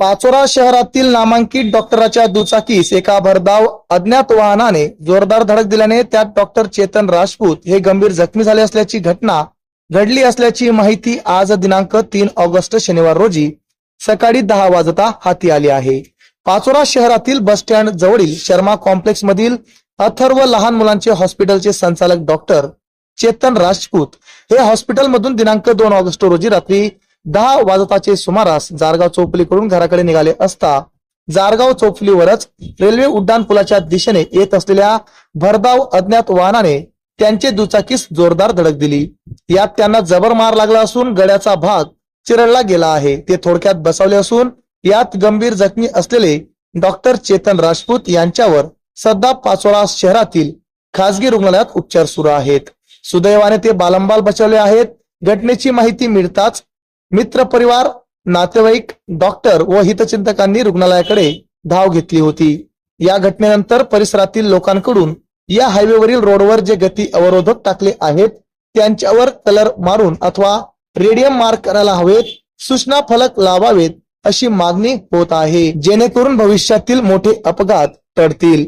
पाचोरा शहरातील नामांकित डॉक्टराच्या दुचाकीस एका भरधाव अज्ञात वाहनाने जोरदार धडक दिल्याने त्यात डॉक्टर चेतन राजपूत हे गंभीर जखमी झाले असल्याची घटना घडली असल्याची माहिती आज दिनांक तीन ऑगस्ट शनिवार रोजी सकाळी दहा वाजता हाती आली आहे. पाचोरा शहरातील बस स्टँड जवळील शर्मा कॉम्प्लेक्स मधील अथर्व लहान मुलांचे हॉस्पिटलचे संचालक डॉक्टर चेतन राजपूत हे हॉस्पिटलमधून दिनांक दोन ऑगस्ट रोजी रात्री दहा वाजताचे सुमारास जारगाव चौफलीकडून घराकडे निघाले असता जारगाव चौफलीवरच रेल्वे उड्डाण पुलाच्या दिशेने येत असलेल्या भरधाव अज्ञात वाहनाने त्यांचे दुचाकीस जोरदार धडक दिली. यात त्यांना जबर मार लागला असून गड्याचा भाग चिरडला गेला आहे. ते थोडक्यात बसवले असून यात गंभीर जखमी असलेले डॉक्टर चेतन राजपूत यांच्यावर सध्या पाचोळा शहरातील खासगी रुग्णालयात उपचार सुरू आहेत. सुदैवाने ते बालंबाल बचावले आहेत. घटनेची माहिती मिळताच मित्र परिवार नातेवाईक डॉक्टर व हितचिंतकांनी रुग्णालयाकडे धाव घेतली होती. या घटनेनंतर परिसरातील लोकांकडून या हायवेवरील रोडवर जे गती अवरोधक टाकले आहेत त्यांच्यावर कलर मारून अथवा रेडियम मार्क करायला हवेत सूचना फलक लावावेत अशी मागणी होत आहे. जेणेकरून भविष्यातील मोठे अपघात टळतील.